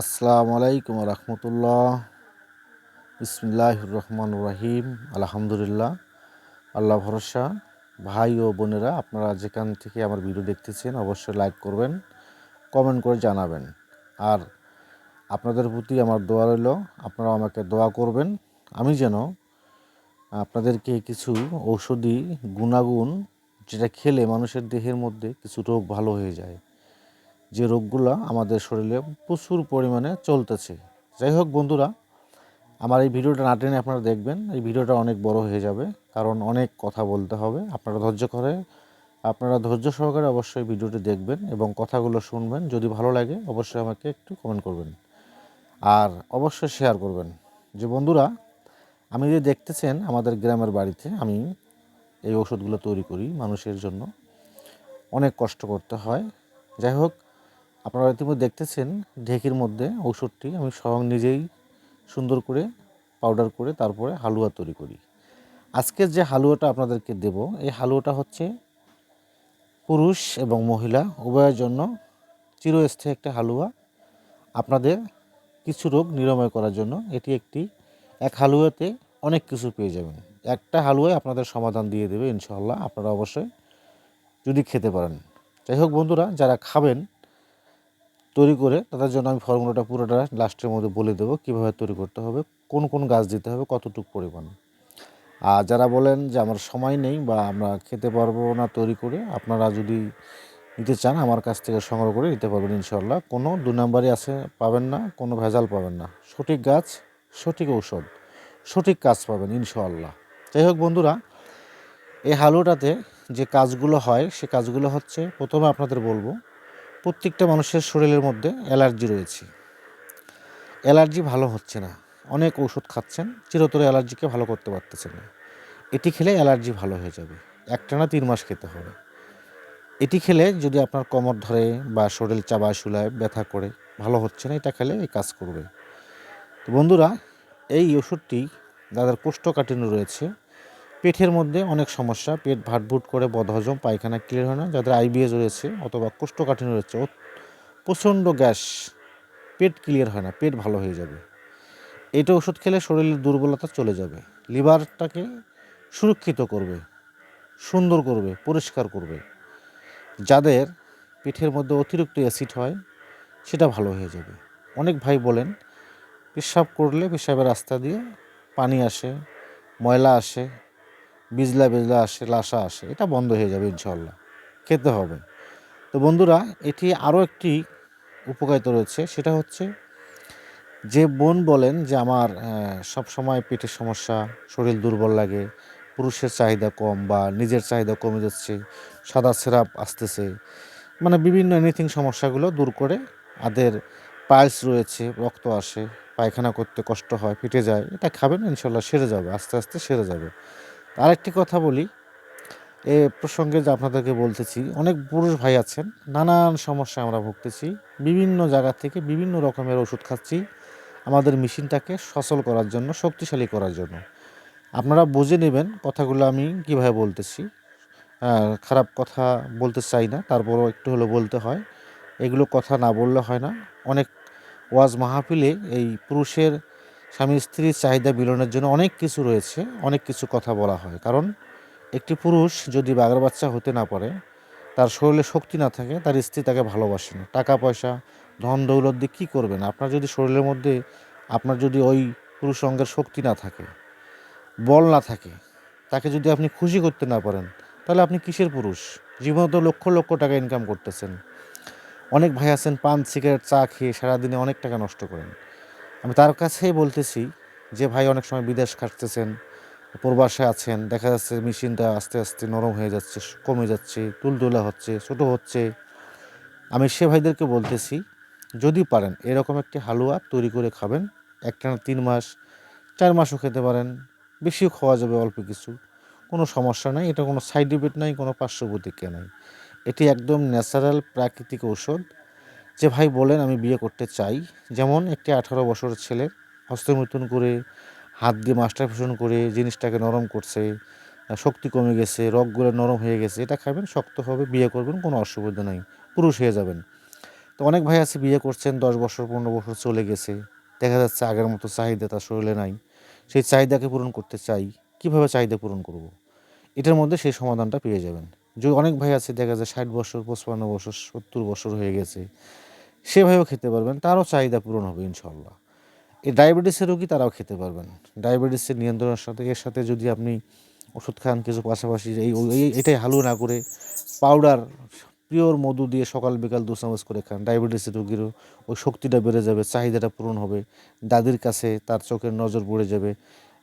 আসসালামু আলাইকুম রহমতুল্লাহ। বিসমিল্লাহ রহমান রাহিম। আলহামদুলিল্লাহ আল্লাহ ভরসা। ভাই ও বোনেরা, আপনারা যেখান থেকে আমার ভিডিও দেখতেছেন, অবশ্যই লাইক করবেন, কমেন্ট করে জানাবেন। আর আপনাদের প্রতি আমার দোয়া রইল আপনারা আমাকে দোয়া করবেন। আমি যেন আপনাদেরকে কিছু ঔষধি গুণাগুণ, যেটা খেলে মানুষের দেহের মধ্যে কিছু রোগ ভালো হয়ে যায় যে রোগগুলো আমাদের শরীরে প্রচুর পরিমাণে চলতেছে। যাই হোক বন্ধুরা, আমার এই ভিডিওটা না টেনে আপনারা দেখবেন, এই ভিডিওটা অনেক বড় হয়ে যাবে, কারণ অনেক কথা বলতে হবে। আপনারা ধৈর্য করে আপনারা ধৈর্য সহকারে অবশ্যই ভিডিওটি দেখবেন এবং কথাগুলো শুনবেন। যদি ভালো লাগে, অবশ্যই আমাকে একটু কমেন্ট করবেন আর অবশ্যই শেয়ার করবেন। যে বন্ধুরা, আমি যে দেখতেছেন আমাদের গ্রামের বাড়িতে, আমি এই ওষুধগুলো তৈরি করি মানুষের জন্য। অনেক কষ্ট করতে হয়। যাই হোক আপনারা ইতিমধ্যে দেখতেছেন ঢেকির মধ্যে ঔষধটি। আমি স্বয়ং নিজেই সুন্দর করে পাউডার করে তারপরে হালুয়া তৈরি করি। আজকের যে হালুয়াটা আপনাদেরকে দেব, এই হালুয়াটা হচ্ছে পুরুষ এবং মহিলা উভয়ের জন্য চিরস্থায়ী একটা হালুয়া। আপনাদের কিছু রোগ নিরাময় করার জন্য এটি একটি, এক হালুয়াতে অনেক কিছু পেয়ে যাবেন। একটা হালুয়ায় আপনাদের সমাধান দিয়ে দেবে ইনশাল্লাহ আপনারা অবশ্যই যদি খেতে পারেন। যাই হোক বন্ধুরা, যারা খাবেন তৈরি করে তাদের জন্য আমি ফর্মুলাটা পুরোটা লাস্টের মধ্যে বলে দেবো কীভাবে তৈরি করতে হবে, কোন কোন গাছ দিতে হবে, কতটুকু পরিমাণ। আর যারা বলেন যে আমার সময় নেই বা আমরা খেতে পারব না তৈরি করে, আপনারা যদি নিতে চান আমার কাছ থেকে সংগ্রহ করে নিতে পারবেন ইনশাল্লাহ কোনো দু নম্বরই আছে, পাবেন না, কোনো ভেজাল পাবেন না। সঠিক গাছ, সঠিক ঔষধ, সঠিক কাজ পাবেন ইনশাল্লাহ যাই হোক বন্ধুরা, এই হালুটাতে যে কাজগুলো হয়, সে কাজগুলো হচ্ছে প্রথমে আপনাদের বলব প্রত্যেকটা মানুষের শরীরের মধ্যে অ্যালার্জি রয়েছে। অ্যালার্জি ভালো হচ্ছে না। অনেক ওষুধ খাচ্ছেন, চিরতরে অ্যালার্জিকে ভালো করতে পারতেছেন না। এটি খেলে অ্যালার্জি ভালো হয়ে যাবে। একটানা তিন মাস খেতে হবে। এটি খেলে যদি আপনার কোমর ধরে বা শরীর চাবায় শুলায় ব্যথা করে, ভালো হচ্ছে না, এটা খেলে এই কাজ করবে। তো বন্ধুরা, এই ওষুধটি যাদের কোষ্ঠকাঠিন্য রয়েছে। পেটের মধ্যে অনেক সমস্যা, পেট ভাটভুট করে, বদহজম, পায়খানা ক্লিয়ার হয় না, যাদের আইবিএস রয়েছে অথবা কোষ্ঠকাঠিন্য রয়েছে প্রচণ্ড গ্যাস, পেট ক্লিয়ার হয় না, পেট ভালো হয়ে যাবে। এটা ওষুধ খেলে শরীরের দুর্বলতা চলে যাবে, লিভারটাকে সুরক্ষিত করবে, সুন্দর করবে, পরিষ্কার করবে। যাদের পিঠের মধ্যে অতিরিক্ত অ্যাসিড হয়, সেটা ভালো হয়ে যাবে। অনেক ভাই বলেন, পেশাব করলে পেশাবের রাস্তা দিয়ে পানি আসে, ময়লা আসে বিজলা বিজলা আসে, লাশা আসে, এটা বন্ধ হয়ে যাবে ইনশাল্লাহ খেতে হবে। তো বন্ধুরা, এটি আরও একটি উপকারিতা রয়েছে, সেটা হচ্ছে যে বোন বলেন যে আমার সব সময় পেটের সমস্যা, শরীর দুর্বল লাগে, পুরুষের চাহিদা কম বা নিজের চাহিদা কমে যাচ্ছে, সাদা সেরাপ আসতেছে মানে বিভিন্ন এনিথিং সমস্যাগুলো দূর করে আদের পাইলস রয়েছে, রক্ত আসে, পায়খানা করতে কষ্ট হয়, ফেটে যায়, এটা খাবেন ইনশাল্লাহ সেরে যাবে, আস্তে আস্তে সেরে যাবে। আরেকটি কথা বলি। এ প্রসঙ্গে যে আপনাদেরকে বলতেছি, অনেক পুরুষ ভাই আছেন, নানান সমস্যায় আমরা ভুগতেছি, বিভিন্ন জায়গা থেকে বিভিন্ন রকমের ওষুধ খাচ্ছি আমাদের মেশিনটাকে সচল করার জন্য, শক্তিশালী করার জন্য। আপনারা বুঝে নেবেন কথাগুলো আমি কীভাবে বলতেছি। খারাপ কথা বলতে চাই না, তারপরও একটু হলো বলতে হয়। এগুলো কথা না বললে হয় না। অনেক ওয়াজ মাহফিলে এই পুরুষের স্বামী স্ত্রীর চাহিদা মিলনের জন্য অনেক কিছু রয়েছে, অনেক কিছু কথা বলা হয়। কারণ একটি পুরুষ যদি বাঘের বাচ্চা হতে না পারে, তার শরীরে শক্তি না থাকে, তার স্ত্রী তাকে ভালোবাসে না। টাকা, পয়সা, ধন, দৌলত দিয়ে কী করবেন? আপনার যদি শরীরের মধ্যে, আপনার যদি ওই পুরুষ অঙ্গের শক্তি না থাকে, বল না থাকে, তাকে যদি আপনি খুশি করতে না পারেন, তাহলে আপনি কিসের পুরুষ? জীবনে তো লক্ষ লক্ষ টাকা ইনকাম করতেছেন। অনেক ভাই আছেন, পান, সিগারেট, চা খেয়ে সারাদিনে অনেক টাকা নষ্ট করেন। আমি তার কাছেই বলতেছি যে, ভাই, অনেক সময় বিদেশ খাটতেছেন, প্রবাসে আছেন, দেখা যাচ্ছে মেশিনটা আস্তে আস্তে নরম হয়ে যাচ্ছে, কমে যাচ্ছে, তুলতুলা হচ্ছে, ছোটো হচ্ছে। আমি সে ভাইদেরকে বলতেছি, যদি পারেন, এরকম একটি হালুয়া তৈরি করে খাবেন, একটানা তিন মাস, চার মাসও খেতে পারেন, বেশিও খাওয়া যাবে অল্প কিছু, কোনো সমস্যা নাই, এটা কোনো সাইড ইফেক্ট নাই, কোনো পার্শ্ব নাই। এটি একদম ন্যাচারাল প্রাকৃতিক ঔষধ যে ভাই বলেন, আমি বিয়ে করতে চাই। যেমন একটি আঠারো বছরের ছেলের হস্তমৈথুন করে, হাত দিয়ে মাস্টার ফেশন করে, জিনিসটাকে নরম করছে, শক্তি কমে গেছে, রগগুলো নরম হয়ে গেছে, এটা খাবেন, শক্ত হবে, বিয়ে করবেন, কোনো অসুবিধা নাই, পুরুষ হয়ে যাবেন। তো অনেক ভাই আছে বিয়ে করছেন, দশ বছর, পনেরো বছর চলে গেছে, দেখা যাচ্ছে আগের মতো চাহিদা তার শরীরে নাই, সেই চাহিদাকে পূরণ করতে চাই, কীভাবে চাহিদা পূরণ করব। এটার মধ্যে সেই সমাধানটা পেয়ে যাবেন। যদি অনেক ভাই আছে, দেখা যায় ষাট বছর, পঁচপান্ন বছর, সত্তর বছর হয়ে গেছে সেভাবেও খেতে পারবেন, তারও চাহিদা পূরণ হবে ইনশাল্লাহ এই ডায়াবেটিসের রোগী তারাও খেতে পারবেন। ডায়াবেটিসের নিয়ন্ত্রণের সাথে, এর সাথে যদি আপনি ওষুধ খান কিছু পাশাপাশি, এই এটাই হালুয়া না করে পাউডার, পিওর মধু দিয়ে সকাল বিকাল দু চামচ করে খান। ডায়াবেটিসের রোগীরও ওই শক্তিটা বেড়ে যাবে, চাহিদাটা পূরণ হবে। দাদির কাছে তার চোখের নজর পড়ে যাবে।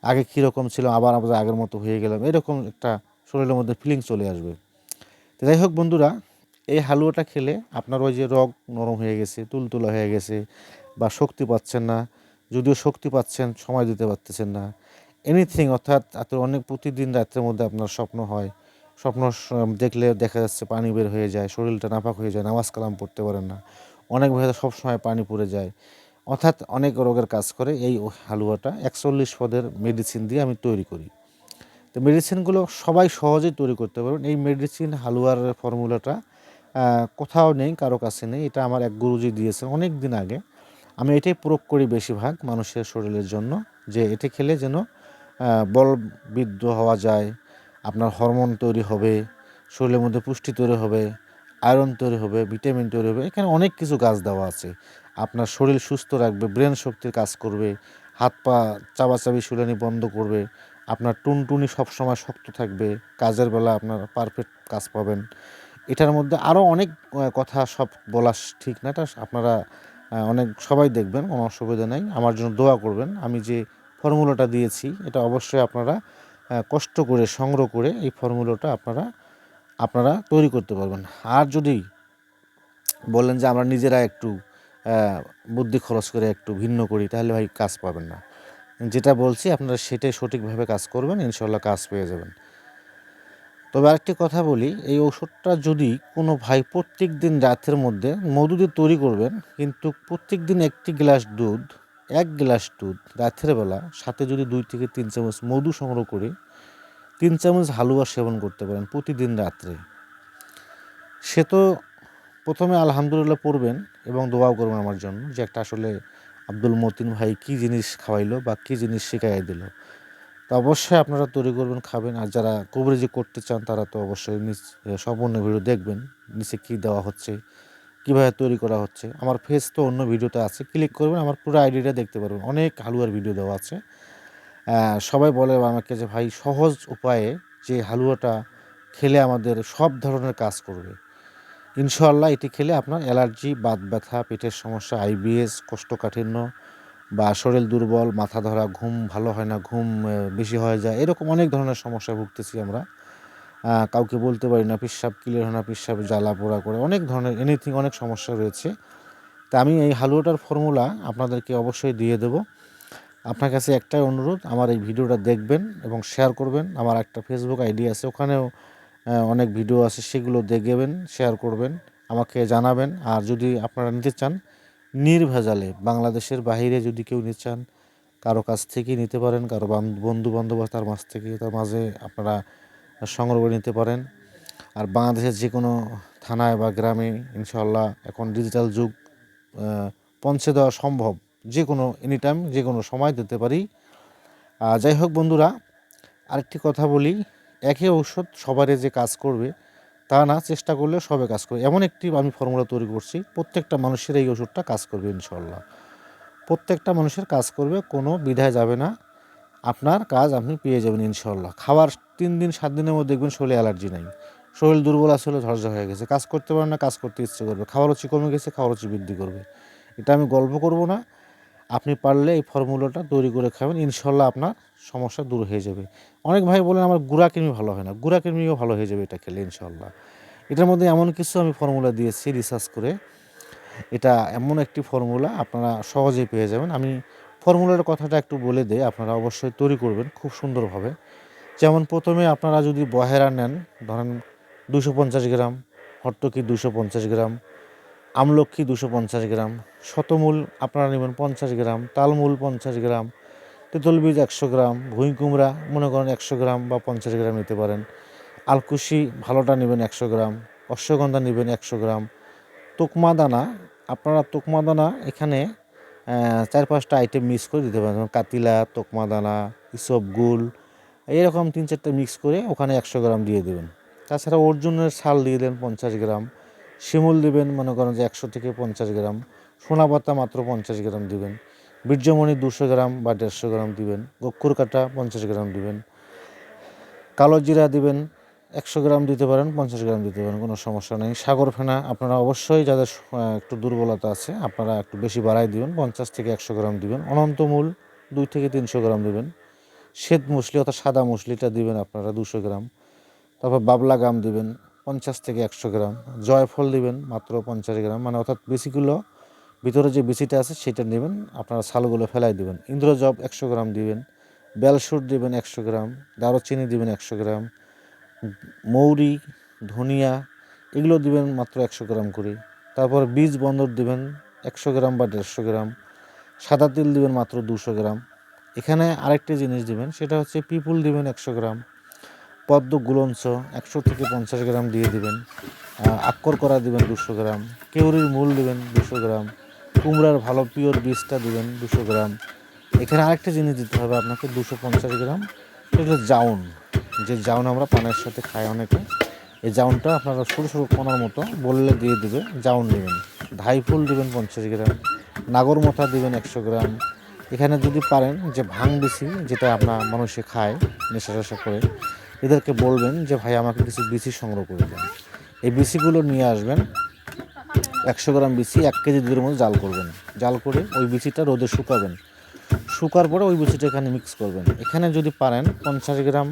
আগে কীরকম ছিল, আবার আমাদের আগের মতো হয়ে গেলাম। এরকম একটা শরীরের মধ্যে ফিলিং চলে আসবে। যাই হোক বন্ধুরা এই হালুয়াটা খেলে আপনার ওই যে রগ নরম হয়ে গেছে, তুলতুলা হয়ে গেছে বা শক্তি পাচ্ছেন না, যদিও শক্তি পাচ্ছেন, সময় দিতে পারতেছেন না। এনিথিং অর্থাৎ আপনার অনেক প্রতিদিন রাত্রের মধ্যে আপনার স্বপ্ন হয়। স্বপ্ন দেখলে দেখা যাচ্ছে পানি বের হয়ে যায়, শরীরটা নাপাক হয়ে যায়, নামাজ কালাম পড়তে পারেন না। অনেক ভাই সবসময় পানি পড়ে যায়। অর্থাৎ অনেক রোগের কাজ করে এই হালুয়াটা একচল্লিশ পদের মেডিসিন দিয়ে আমি তৈরি করি। তো মেডিসিনগুলো সবাই সহজেই তৈরি করতে পারবেন। এই মেডিসিন হালুয়ার ফর্মুলাটা কোথাও নেই, কারও কাছে নেই। এটা আমার এক গুরুজি দিয়েছেন অনেক দিন আগে। আমি এটাই প্রয়োগ করি বেশিরভাগ মানুষের শরীরের জন্য, যে এটা খেলে যেন বলবিদ্ধ হওয়া যায়, আপনার হরমোন তৈরি হবে, শরীরের মধ্যে পুষ্টি তৈরি হবে, আয়রন তৈরি হবে, ভিটামিন তৈরি হবে। এখানে অনেক কিছু গাছ দেওয়া আছে। আপনার শরীর সুস্থ রাখবে, ব্রেন শক্তির কাজ করবে, হাত পা চাবাচাবি শুলানি বন্ধ করবে, আপনার টুনটুনি সবসময় শক্ত থাকবে, কাজের বেলা আপনার পারফেক্ট কাজ পাবেন। এটার মধ্যে আরও অনেক কথা সব বলা ঠিক না, এটা আপনারা অনেক সবাই দেখবেন, কোনো অসুবিধা নেই। আমার জন্য দোয়া করবেন, আমি যে ফর্মুলাটা দিয়েছি, এটা অবশ্যই আপনারা কষ্ট করে, সংগ্রহ করে এই ফর্মুলাটা আপনারা আপনারা তৈরি করতে পারবেন। আর যদি বললেন যে আমরা নিজেরা একটু বুদ্ধি খরচ করে একটু ভিন্ন করি, তাহলে ভাই কাজ পাবেন না। যেটা বলছি, আপনারা সেটাই সঠিকভাবে কাজ করবেন ইনশাল্লাহ কাজ পেয়ে যাবেন। তবে আরেকটি কথা বলি, এই ওষুধটা যদি কোনো ভাই প্রত্যেক দিন রাতের মধ্যে মধু দিয়ে তৈরি করবেন, কিন্তু প্রত্যেক দিন একটি গ্লাস দুধ, এক গ্লাস দুধ রাতের বেলা, সাথে যদি দুই থেকে তিন চামচ মধু সংগ্রহ করে, তিন চামচ হালুয়া সেবন করতে পারেন প্রতিদিন রাত্রে। সে তো প্রথমে আলহামদুলিল্লাহ পড়বেন এবং দোয়াও করবেন আমার জন্য যে একটা আসলে আব্দুল মতিন ভাই কী জিনিস খাওয়াইলো বা কী জিনিস শিখাই দিল। তো অবশ্যই আপনারা তৈরি করবেন, খাবেন। আর যারা কবরেজি করতে চান, তারা তো অবশ্যই নিচ সম্পূর্ণ ভিডিও দেখবেন, নিচে কী দেওয়া হচ্ছে, কীভাবে তৈরি করা হচ্ছে। আমার ফেস তো অন্য ভিডিওতে আছে ক্লিক করবেন, আমার পুরো আইডিটা দেখতে পারবেন। অনেক হালুয়ার ভিডিও দেওয়া আছে। সবাই বলে আমাকে যে, ভাই, সহজ উপায়ে যে হালুয়াটা খেলে আমাদের সব ধরনের কাজ করবে। ইনশাল্লাহ এটি খেলে আপনার অ্যালার্জি, বাত ব্যথা, পেটের সমস্যা আইবিএস কোষ্ঠকাঠিন্য বা শরীর দুর্বল, মাথা ধরা, ঘুম ভালো হয় না, ঘুম বেশি হয়ে যায়, এরকম অনেক ধরনের সমস্যায় ভুগতেছি আমরা। কাউকে বলতে পারি না, পেশাব ক্লিয়ার হয় না, পেশাব জ্বালা পোড়া করে, অনেক ধরনের এনিথিং অনেক সমস্যা রয়েছে। তা আমি এই হালুয়াটার ফর্মুলা আপনাদেরকে অবশ্যই দিয়ে দেবো। আপনার কাছে একটাই অনুরোধ, আমার এই ভিডিওটা দেখবেন এবং শেয়ার করবেন। আমার একটা ফেসবুক আইডি আছে, ওখানেও অনেক ভিডিও আছে, সেগুলো দেখবেন শেয়ার করবেন, আমাকে জানাবেন। আর যদি আপনারা নিতে চান নির্ভেজালে। বাংলাদেশের বাইরে যদি কেউ নিতে চান, কারও কাছ থেকে নিতে পারেন, কারও বান- বন্ধু বান্ধব তার মাছ থেকে, তার মাঝে আপনারা সংগ্রহ করে নিতে পারেন। আর বাংলাদেশের যে কোনো থানায় বা গ্রামে ইনশাল্লাহ এখন ডিজিটাল যুগ পৌঁছে দেওয়া সম্ভব। যে কোনো এনি টাইম যে কোনো সময় দিতে পারি। যাই হোক বন্ধুরা, আরেকটি কথা বলি একই ঔষধ সবারই যে কাজ করবে তা না, চেষ্টা করলে সবে কাজ করবে। এমন একটি আমি ফর্মুলা তৈরি করছি, প্রত্যেকটা মানুষের এই ওষুধটা কাজ করবে ইনশাল্লাহ প্রত্যেকটা মানুষের কাজ করবে, কোনো বিধায় যাবে না। আপনার কাজ আপনি পেয়ে যাবেন ইনশাল্লাহ খাবার তিন দিন, সাত দিনের মধ্যে দেখবেন শরীরে অ্যালার্জি নাই। শরীর দুর্বল আসলে ঝরঝা হয়ে গেছে। কাজ করতে পারে না, কাজ করতে ইচ্ছে করবে। খাওয়ার রুচি কমে গেছে খাওয়ার রুচি বৃদ্ধি করবে। এটা আমি গল্প করব না। আপনি পারলে এই ফর্মুলাটা তৈরি করে খাবেন। ইনশাল্লাহ আপনার সমস্যা দূর হয়ে যাবে। অনেক ভাই বলেন, আমার গুড়া কৃমি ভালো হয় না। গুড়া কৃমিও ভালো হয়ে যাবে এটা খেলে ইনশাল্লাহ এটার মধ্যে এমন কিছু আমি ফর্মুলা দিয়েছি রিসার্চ করে। এটা এমন একটি ফর্মুলা আপনারা সহজেই পেয়ে যাবেন। আমি ফর্মুলার কথাটা একটু বলে দিই, আপনারা অবশ্যই তৈরি করবেন, খুব সুন্দরভাবে। যেমন প্রথমে আপনারা যদি বহেরা নেন, ধরেন দুশো পঞ্চাশ গ্রাম, হট্টকি দুশো পঞ্চাশ গ্রাম, আমলক্ষী দুশো পঞ্চাশ গ্রাম, শতমূল আপনারা নেবেন পঞ্চাশ গ্রাম, তালমূল পঞ্চাশ গ্রাম তেঁতুল বীজ একশো গ্রাম, ভুঁই কুমড়া মনে করেন একশো গ্রাম বা পঞ্চাশ গ্রাম নিতে পারেন। আলকুশি ভালোটা নেবেন একশো গ্রাম, অশ্বগন্ধা নেবেন একশো গ্রাম। তোকমা দানা, আপনারা তোকমা দানা এখানে চার পাঁচটা আইটেম মিক্স করে দিতে পারেন। যেমন কাতিলা, তোকমা দানা, ইসব গুল এইরকম তিন চারটে মিক্স করে ওখানে একশো গ্রাম দিয়ে দেবেন। তাছাড়া অর্জুনের ছাল দিয়ে দেন পঞ্চাশ গ্রাম, শিমুল দেবেন মনে করেন যে একশো থেকে পঞ্চাশ গ্রাম, সোনা পাতা মাত্র পঞ্চাশ গ্রাম দিবেন। বীর্যমণি দুশো গ্রাম বা দেড়শো গ্রাম দিবেন গক্ষুর কাটা পঞ্চাশ গ্রাম দিবেন, কালো জিরা দিবেন একশো গ্রাম দিতে পারেন, পঞ্চাশ গ্রাম দিতে পারেন, কোনো সমস্যা নেই। সাগর ফেনা আপনারা অবশ্যই যাদের একটু দুর্বলতা আছে, আপনারা একটু বেশি বাড়াই দিবেন, পঞ্চাশ থেকে একশো গ্রাম দিবেন। অনন্তমূল দুই থেকে তিনশো গ্রাম দিবেন। শ্বেত মুসলি অর্থাৎ সাদা মুসলিটা দিবেন আপনারা দুশো গ্রাম। তারপর বাবলা গাম দিবেন, পঞ্চাশ থেকে একশো গ্রাম। জয়ফল দিবেন, মাত্র পঞ্চাশ গ্রাম। মানে অর্থাৎ বেশিগুলো ভিতরে যে বিচিটা আছে, সেটা নেবেন। আপনারা ছালগুলো ফেলাই দিবেন। ইন্দ্রজব একশো গ্রাম দিবেন বেলসুর দিবেন একশো গ্রাম দারুচিনি দিবেন একশো গ্রাম, মৌরি, ধনিয়া, এগুলো দিবেন মাত্র একশো গ্রাম করে। তারপর বীজ বন্দর দিবেন একশো গ্রাম বা দেড়শো গ্রাম, সাদা তিল দিবেন মাত্র দুশো গ্রাম। এখানে আরেকটি জিনিস দিবেন, সেটা হচ্ছে পিপুল দিবেন একশো গ্রাম, পদ্ম গুলঞ্চ একশো থেকে পঞ্চাশ গ্রাম দিয়ে দিবেন আক্কর করা দিবেন দুশো গ্রাম, কেউরির মূল দিবেন দুশো গ্রাম কুমড়ার ভালো পিওর বীজটা দিবেন দুশো গ্রাম। এখানে আরেকটা জিনিস দিতে হবে আপনাকে, দুশো পঞ্চাশ গ্রাম। সেটা জাউন। যে জাউন আমরা পানের সাথে খাই অনেকে। এই জাউনটা আপনারা সরু সরু কোনার মতো বললে দিয়ে দিবে, জাউন দেবেন। ধাই ফুল দেবেন পঞ্চাশ গ্রাম। নাগর মোথা দিবেন একশো গ্রাম। এখানে যদি পারেন যে ভাং বিচি, যেটা আপনার মানুষে খায়, নেশা টেশা করে, এদেরকে বলবেন যে, ভাই, আমাকে কিছু বিচি সংগ্রহ করে দেন। এই বিচিগুলো নিয়ে আসবেন। একশো গ্রাম বিচি এক কেজি দুধের মধ্যে জাল করবেন। জাল করে ওই বিচিটা রোদে শুকাবেন। শুকার পরে ওই বিচিটা এখানে মিক্স করবেন। এখানে যদি পারেন পঞ্চাশ গ্রাম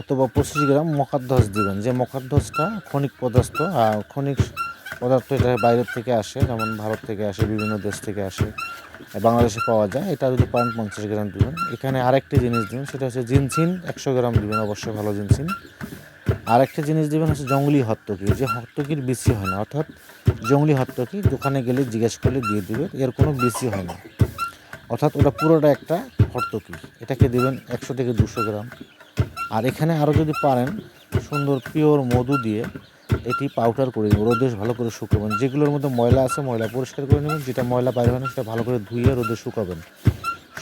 অথবা পঁচিশ গ্রাম মখাধ্বস দিবেন। যে মখাধ্বসটা খনিক পদার্থ খনিক পদার্থ এটা বাইরের থেকে আসে, যেমন ভারত থেকে আসে, বিভিন্ন দেশ থেকে আসে, বাংলাদেশে পাওয়া যায়। এটা যদি পারেন পঞ্চাশ গ্রাম দিবেন। এখানে আরেকটি জিনিস দিবেন, সেটা হচ্ছে জিনসিন একশো গ্রাম দিবেন, অবশ্যই ভালো জিনসিন। আরেকটা জিনিস দেবেন হচ্ছে জঙ্গলি হত্তকি। যে হত্তকির বেশি হয় না, অর্থাৎ জঙ্গলি হত্তকি দোকানে গেলে জিজ্ঞেস করলে দিয়ে দিবে, এর কোনো বেশি হয় না। অর্থাৎ ওটা পুরোটা একটা হর্তকি এটাকে দেবেন একশো থেকে দুশো গ্রাম। আর এখানে আরও যদি পারেন, সুন্দর পিওর মধু দিয়ে এটি পাউডার করে নেবেন রোদে ভালো করে শুকাবেন। যেগুলোর মধ্যে ময়লা আছে, ময়লা পরিষ্কার করে নেবেন। যেটা ময়লা বাইরে হয় না, সেটা ভালো করে ধুয়ে রোদে শুকাবেন।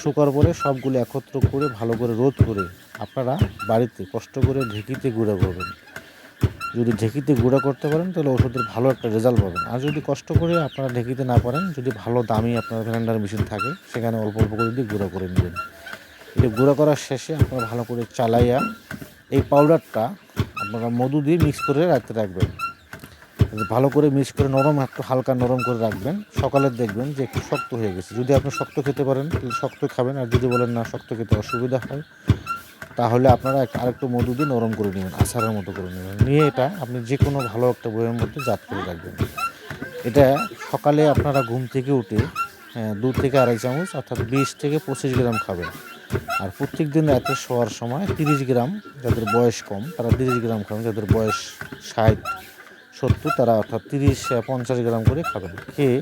শুকার পরে সবগুলো একত্র করে ভালো করে রোদ করে আপনারা বাড়িতে কষ্ট করে ঢেকিতে গুঁড়া করবেন। যদি ঢেকিতে গুঁড়া করতে পারেন, তাহলে ওষুধের ভালো একটা রেজাল্ট পাবেন। আর যদি কষ্ট করে আপনারা ঢেকিতে না পারেন, যদি ভালো দামি আপনার ভ্যান্ডার মেশিন থাকে, সেখানে অল্প অল্প করে দিয়ে গুঁড়া করে নেবেন। এটা গুঁড়া করার শেষে আপনারা ভালো করে চালাইয়া এই পাউডারটা আপনারা মধু দিয়ে মিক্স করে রাখতে রাখবেন। ভালো করে মিক্স করে নরম একটু হালকা নরম করে রাখবেন। সকালে দেখবেন যে একটু শক্ত হয়ে গেছে। যদি আপনি শক্ত খেতে পারেন, তাহলে শক্ত খাবেন। আর যদি বলেন না, শক্ত খেতে অসুবিধা হয়, তাহলে আপনারা আরেকটু মধু দিয়ে নরম করে নেবেন আচারের মতো করে নেবেন। নিয়ে এটা আপনি যে কোনো ভালো একটা বইয়ের মধ্যে জাত করে রাখবেন। এটা সকালে আপনারা ঘুম থেকে উঠে দু থেকে আড়াই চামচ, অর্থাৎ বিশ থেকে পঁচিশ গ্রাম খাবেন। আর প্রত্যেক দিন রাতে শোয়ার সময় তিরিশ গ্রাম, যাদের বয়স কম, তারা তিরিশ গ্রাম খাবেন, যাদের বয়স ষাট সত্তর, তারা অর্থাৎ তিরিশ পঞ্চাশ গ্রাম করে খাবেন, খেয়ে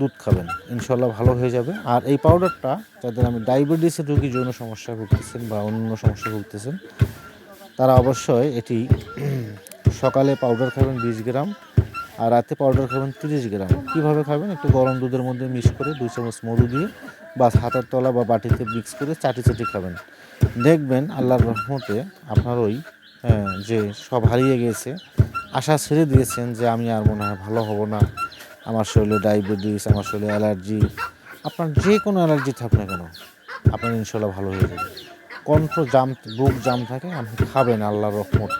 দুধ খাবেন। ইনশাল্লাহ ভালো হয়ে যাবে। আর এই পাউডারটা যাদের আমি ডায়াবেটিসের রোগী যৌন সমস্যায় ভুগতেছেন বা অন্য সমস্যায় ভুগতেছেন, তারা অবশ্যই এটি সকালে পাউডার খাবেন বিশ গ্রাম, আর রাতে পাউডার খাবেন তিরিশ গ্রাম। কীভাবে খাবেন? একটু গরম দুধের মধ্যে মিক্স করে দুই চামচ মধু দিয়ে বা হাতের তলা বা বাটিতে মিক্স করে চাটি চাটি খাবেন। দেখবেন আল্লাহর রহমতে আপনার ওই যে সব হারিয়ে গেছে আশা ছেড়ে দিয়েছেন যে আমি আর মনে হয় ভালো হব না। আমার শরীরে ডায়াবেটিস, আমার শরীরে অ্যালার্জি, আপনার যে কোনো অ্যালার্জি থাক না কেন, আপনার ইনশাল্লাহ ভালো হয়ে যাবে। কণ্ঠ জাম, বুক জাম থাকে, আপনি খাবেন আল্লাহর রহমত।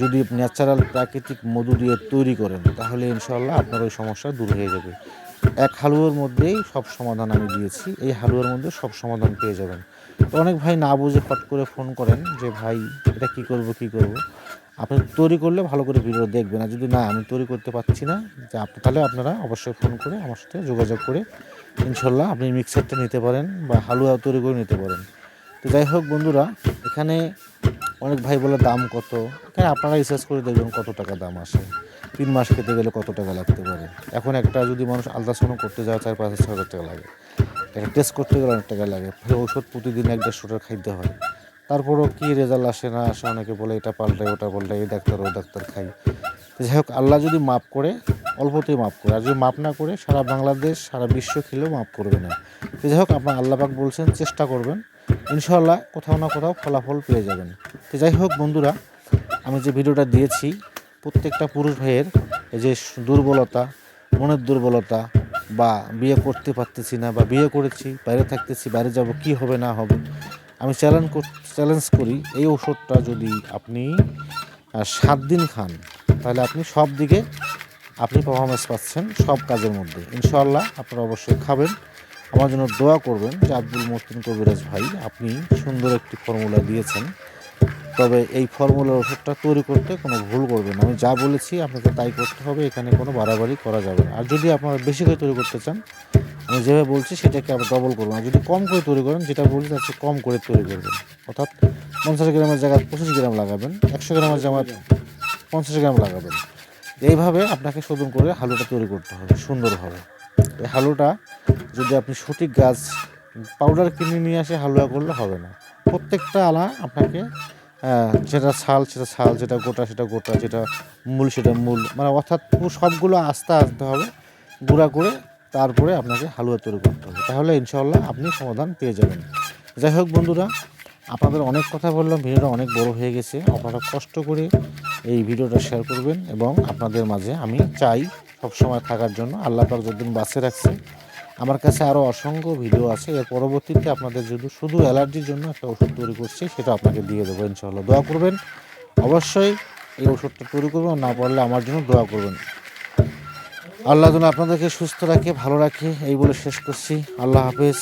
যদি ন্যাচারাল প্রাকৃতিক মধু দিয়ে তৈরি করেন, তাহলে ইনশাল্লাহ আপনার ওই সমস্যা দূর হয়ে যাবে। এক হালুয়ার মধ্যেই সব সমাধান আমি দিয়েছি, এই হালুয়ার মধ্যে সব সমাধান পেয়ে যাবেন। তো অনেক ভাই না বুঝে ফট করে ফোন করেন যে, ভাই, এটা কি করব কি করব? আপনি তৈরি করলে ভালো করে ভিডিও দেখবেন। আর যদি না, আমি তৈরি করতে পারছি না, যে আপনি, তাহলে আপনারা অবশ্যই ফোন করে আমার সাথে যোগাযোগ করে ইনশাল্লাহ আপনি মিক্সারটা নিতে পারেন বা হালুয়া তৈরি করে নিতে পারেন। তো যাই হোক বন্ধুরা, এখানে অনেক ভাই বলে দাম কত? এখানে আপনারা রিসার্চ করে দেখবেন কত টাকা দাম আসে। তিন মাস খেতে গেলে কত টাকা লাগতে পারে? এখন একটা যদি মানুষ আলট্রাসাউন্ড করতে যায়, চার পাঁচ হাজার টাকা লাগে। একটা টেস্ট করতে গেলে অনেক টাকা লাগে। ফের ওষুধ প্রতিদিন এক দেড়শো খাইতে হয়। তারপরেও কী রেজাল্ট আসে না আসে, অনেকে বলে এটা পাল্টাই ওটা পাল্টাই এই ডাক্তার, ও ডাক্তার খাই। যাই হোক, আল্লাহ যদি মাপ করে, অল্পতেই মাফ করে। আর যদি মাফ না করে, সারা বাংলাদেশ, সারা বিশ্ব খেলেও মাফ করবে না। তো যাই হোক, আপনার আল্লাপাক বলছেন, চেষ্টা করবেন। ইনশাল্লাহ কোথাও না কোথাও ফলাফল পেয়ে যাবেন। তো যাই হোক, বন্ধুরা, আমি যে ভিডিওটা দিয়েছি, প্রত্যেকটা পুরুষ ভাইয়ের, এই যে দুর্বলতা, মনের দুর্বলতা, বা বিয়ে করতে পারতেছি না, বা বিয়ে করেছি, বাইরে থাকতেছি, বাইরে যাব, কি হবে না হবে আমি চ্যালেঞ্জ চ্যালেঞ্জ করি, এই ওষুধটা যদি আপনি সাত দিন খান, তাহলে আপনি সব দিকে আপনি পারফরমেন্স পাচ্ছেন সব কাজের মধ্যে। ইনশাআল্লাহ আপনারা অবশ্যই খাবেন। আমার জন্য দোয়া করবেন যে আব্দুল মতিন কবিরাজ ভাই, আপনি সুন্দর একটি ফর্মুলা দিয়েছেন। তবে এই ফর্মুলার ওষুধটা তৈরি করতে কোনো ভুল করবেন। আমি যা বলেছি, আপনাকে তাই করতে হবে, এখানে কোনো বাড়াবাড়ি করা যাবে আর যদি আপনারা বেশি করে তৈরি করতে চান আমি যেভাবে বলছি সেটাকে আবার ডবল করবেন যদি কম করে তৈরি করেন, যেটা বলছি তার চেয়ে কম করে তৈরি করবেন। অর্থাৎ পঞ্চাশ গ্রামের জায়গায় পঁচিশ গ্রাম লাগাবেন, একশো গ্রামের জায়গায় পঞ্চাশ গ্রাম লাগাবেন। এইভাবে আপনাকে শোধন করে হালুটা তৈরি করতে হবে, সুন্দরভাবে। এই হালুটা যদি আপনি সঠিক গাছ পাউডার কিনে নিয়ে আসে হালুয়া করলে হবে না। প্রত্যেকটা আলা আপনাকে যেটা ছাল, সেটা ছাল, যেটা গোটা, সেটা গোটা, যেটা মূল, সেটা মূল। মানে অর্থাৎ সবগুলো আস্তে আস্তে হবে, গুঁড়া করে তারপরে আপনাকে হালুয়া তৈরি করতে হবে। তাহলে ইনশাল্লাহ আপনি সমাধান পেয়ে যাবেন। যাই হোক বন্ধুরা, আপনাদের অনেক কথা বললাম, ভিডিওটা অনেক বড় হয়ে গেছে। আপনারা কষ্ট করে এই ভিডিওটা শেয়ার করবেন এবং আপনাদের মাঝে আমি চাই সবসময় থাকার জন্য। আল্লাহ পাক যতদিন বাঁচে রাখছে। আমার কাছে আরও অসংখ্য ভিডিও আছে। এর পরবর্তীতে আপনাদের যদি শুধু অ্যালার্জির জন্য একটা ওষুধ তৈরি করছি, সেটা আপনাকে দিয়ে দেবো ইনশাল্লাহ দোয়া করবেন। অবশ্যই এই ওষুধটা তৈরি করবেন, না পারলে আমার জন্য দোয়া করবেন। আল্লাহ যেন আপনাদেরকে সুস্থ রাখে ভালো রাখে এই বলে শেষ করছি। আল্লাহ হাফেজ।